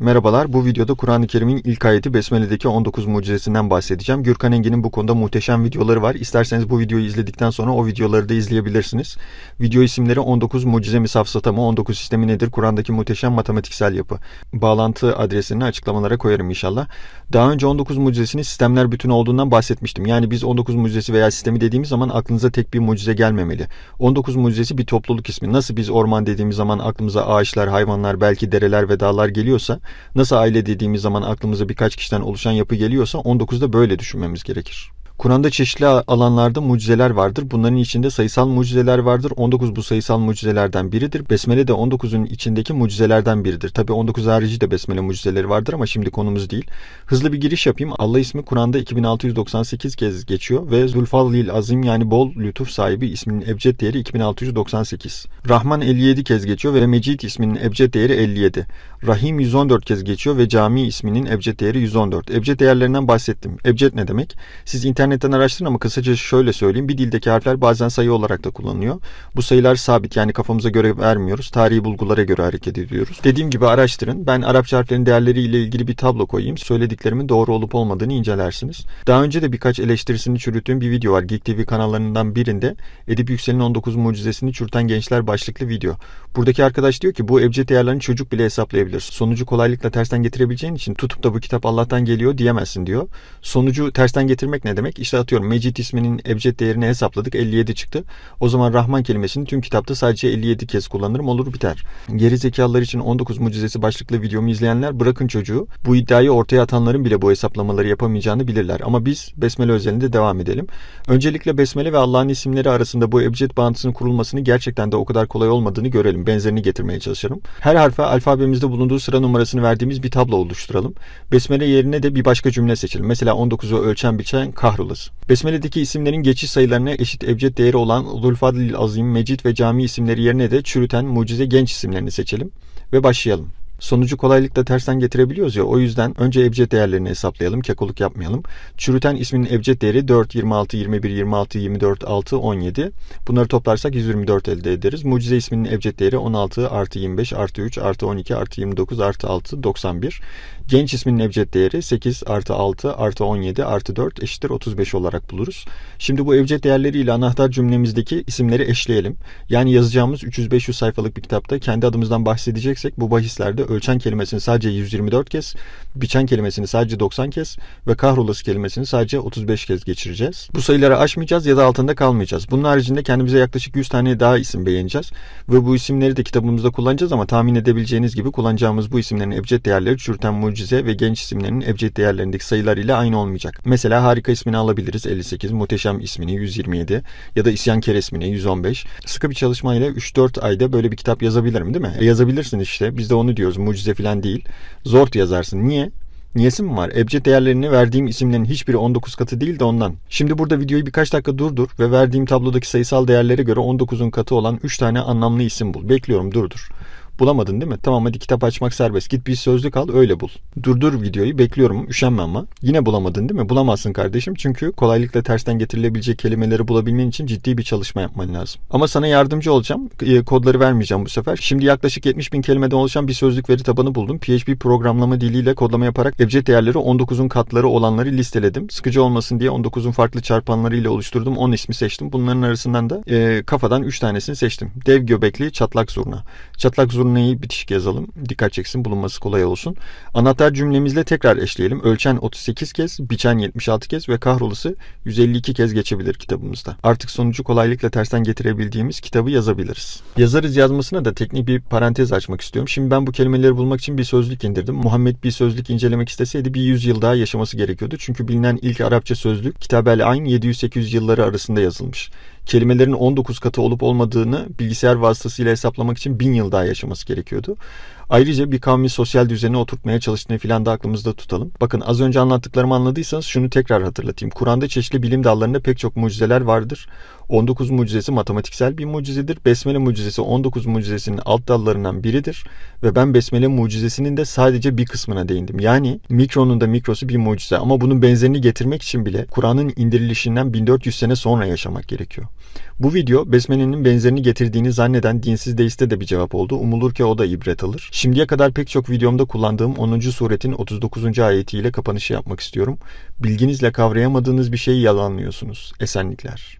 Merhabalar, bu videoda Kur'an-ı Kerim'in ilk ayeti Besmele'deki 19 mucizesinden bahsedeceğim. Gürkan Engin'in bu konuda muhteşem videoları var. İsterseniz bu videoyu izledikten sonra o videoları da izleyebilirsiniz. Video isimleri 19 mucize mi safsata mı, 19 sistemi nedir, Kur'an'daki muhteşem matematiksel yapı. Bağlantı adresini açıklamalara koyarım inşallah. Daha önce 19 mucizesinin sistemler bütünü olduğundan bahsetmiştim. Yani biz 19 mucizesi veya sistemi dediğimiz zaman aklınıza tek bir mucize gelmemeli. 19 mucizesi bir topluluk ismi. Nasıl biz orman dediğimiz zaman aklımıza ağaçlar, hayvanlar, belki dereler ve dağlar geliyorsa, nasıl aile dediğimiz zaman aklımıza birkaç kişiden oluşan yapı geliyorsa 19'da böyle düşünmemiz gerekir. Kur'an'da çeşitli alanlarda mucizeler vardır. Bunların içinde sayısal mucizeler vardır. 19 bu sayısal mucizelerden biridir. Besmele de 19'un içindeki mucizelerden biridir. Tabi 19 harici de besmele mucizeleri vardır ama şimdi konumuz değil. Hızlı bir giriş yapayım. Allah ismi Kur'an'da 2698 kez geçiyor ve Zulfallil Azim yani bol lütuf sahibi isminin ebced değeri 2698. Rahman 57 kez geçiyor ve Mecid isminin ebced değeri 57. Rahim 114 kez geçiyor ve Cami isminin ebced değeri 114. Ebced değerlerinden bahsettim. Ebced ne demek? Siz internetten araştırın ama kısaca şöyle söyleyeyim. Bir dildeki harfler bazen sayı olarak da kullanılıyor. Bu sayılar sabit yani kafamıza göre vermiyoruz. Tarihi bulgulara göre hareket ediyoruz. Dediğim gibi araştırın. Ben Arapça harflerin değerleriyle ilgili bir tablo koyayım. Söylediklerimin doğru olup olmadığını incelersiniz. Daha önce de birkaç eleştirisini çürüttüğüm bir video var. Geek TV kanallarından birinde Edip Yüksel'in 19 mucizesini çürüten gençler başlıklı video. Buradaki arkadaş diyor ki bu ebced değerlerini çocuk bile hesaplayabilir. Sonucu kolaylıkla tersten getirebileceğin için tutup da bu kitap Allah'tan geliyor diyemezsin diyor. Sonucu tersten getirmek ne demek? İşte atıyorum Mecid isminin ebced değerini hesapladık 57 çıktı. O zaman Rahman kelimesini tüm kitapta sadece 57 kez kullanırım olur biter. Geri zekalılar için 19 mucizesi başlıklı videomu izleyenler bırakın çocuğu. Bu iddiayı ortaya atanların bile bu hesaplamaları yapamayacağını bilirler. Ama biz Besmele özelinde devam edelim. Öncelikle Besmele ve Allah'ın isimleri arasında bu ebced bağıntısının kurulmasını gerçekten de o kadar kolay olmadığını görelim. Benzerini getirmeye çalışırım. Her harfe alfabemizde bulunduğu sıra numarasını verdiğimiz bir tablo oluşturalım. Besmele yerine de bir başka cümle seçelim. Mesela 19'u ölçen biçen kahrolası. Besmele'deki isimlerin geçiş sayılarına eşit ebced değeri olan Zulfadil Azim, Mecid ve Cami isimleri yerine de çürüten mucize genç isimlerini seçelim ve başlayalım. Sonucu kolaylıkla tersten getirebiliyoruz ya o yüzden önce ebced değerlerini hesaplayalım, kekoluk yapmayalım. Çürüten isminin ebced değeri 4, 26, 21, 26, 24, 6, 17. Bunları toplarsak 124 elde ederiz. Mucize isminin ebced değeri 16, artı 25, artı 3, artı 12, artı 29, artı 6, 91. Genç isminin ebced değeri 8 artı 6 artı 17 artı 4 eşittir 35 olarak buluruz. Şimdi bu ebced değerleriyle anahtar cümlemizdeki isimleri eşleyelim. Yani yazacağımız 300-500 sayfalık bir kitapta kendi adımızdan bahsedeceksek bu bahislerde ölçen kelimesini sadece 124 kez, biçen kelimesini sadece 90 kez ve kahrolası kelimesini sadece 35 kez geçireceğiz. Bu sayıları aşmayacağız ya da altında kalmayacağız. Bunun haricinde kendimize yaklaşık 100 tane daha isim beğeneceğiz. Ve bu isimleri de kitabımızda kullanacağız ama tahmin edebileceğiniz gibi kullanacağımız bu isimlerin ebced değerleri çürüten mucize ve genç isimlerinin ebced değerlerindeki sayılar ile aynı olmayacak. Mesela harika ismini alabiliriz 58, muhteşem ismini 127 ya da isyankar ismini 115. Sıkı bir çalışmayla 3-4 ayda böyle bir kitap yazabilirim değil mi? E yazabilirsin işte. Biz de onu diyoruz. Mucize falan değil. Zor yazarsın. Niye? Niyesi mi var? Ebced değerlerini verdiğim isimlerin hiçbiri 19 katı değil de ondan. Şimdi burada videoyu birkaç dakika durdur ve verdiğim tablodaki sayısal değerlere göre 19'un katı olan 3 tane anlamlı isim bul. Bekliyorum durdur. Bulamadın değil mi? Tamam hadi kitap açmak serbest. Git bir sözlük al öyle bul. Durdur videoyu bekliyorum üşenme ama. Yine bulamadın değil mi? Bulamazsın kardeşim. Çünkü kolaylıkla tersten getirilebilecek kelimeleri bulabilmen için ciddi bir çalışma yapman lazım. Ama sana yardımcı olacağım. E, kodları vermeyeceğim bu sefer. Şimdi yaklaşık 70 bin kelimeden oluşan bir sözlük veri tabanı buldum. PHP programlama diliyle kodlama yaparak ebced değerleri 19'un katları olanları listeledim. Sıkıcı olmasın diye 19'un farklı çarpanları ile oluşturdum. 10 ismi seçtim. Bunların arasından da e, kafadan 3 tanesini seçtim. Dev göbekli çatlak zurna. Çatlak zurna zurnayı bitişik yazalım. Dikkat çeksin bulunması kolay olsun. Anahtar cümlemizle tekrar eşleyelim. Ölçen 38 kez, biçen 76 kez ve kahrolusu 152 kez geçebilir kitabımızda. Artık sonucu kolaylıkla tersten getirebildiğimiz kitabı yazabiliriz. Yazarız yazmasına da teknik bir parantez açmak istiyorum. Şimdi ben bu kelimeleri bulmak için bir sözlük indirdim. Muhammed bir sözlük incelemek isteseydi bir 100 yıl daha yaşaması gerekiyordu. Çünkü bilinen ilk Arapça sözlük Kitabel Ayn 700-800 yılları arasında yazılmış kelimelerin 19 katı olup olmadığını bilgisayar vasıtasıyla hesaplamak için 1000 yıl daha yaşaması gerekiyordu. Ayrıca bir kavmin sosyal düzeni oturtmaya çalıştığını filan da aklımızda tutalım. Bakın az önce anlattıklarımı anladıysanız şunu tekrar hatırlatayım. Kur'an'da çeşitli bilim dallarında pek çok mucizeler vardır. 19 mucizesi matematiksel bir mucizedir. Besmele mucizesi 19 mucizesinin alt dallarından biridir. Ve ben Besmele mucizesinin de sadece bir kısmına değindim. Yani mikronun da mikrosu bir mucize. Ama bunun benzerini getirmek için bile Kur'an'ın indirilişinden 1400 sene sonra yaşamak gerekiyor. Bu video Besmele'nin benzerini getirdiğini zanneden dinsiz deiste de bir cevap oldu. Umulur ki o da ibret alır. Şimdiye kadar pek çok videomda kullandığım 10. suretin 39. ayetiyle kapanışı yapmak istiyorum. Bilginizle kavrayamadığınız bir şeyi yalanlıyorsunuz. Esenlikler.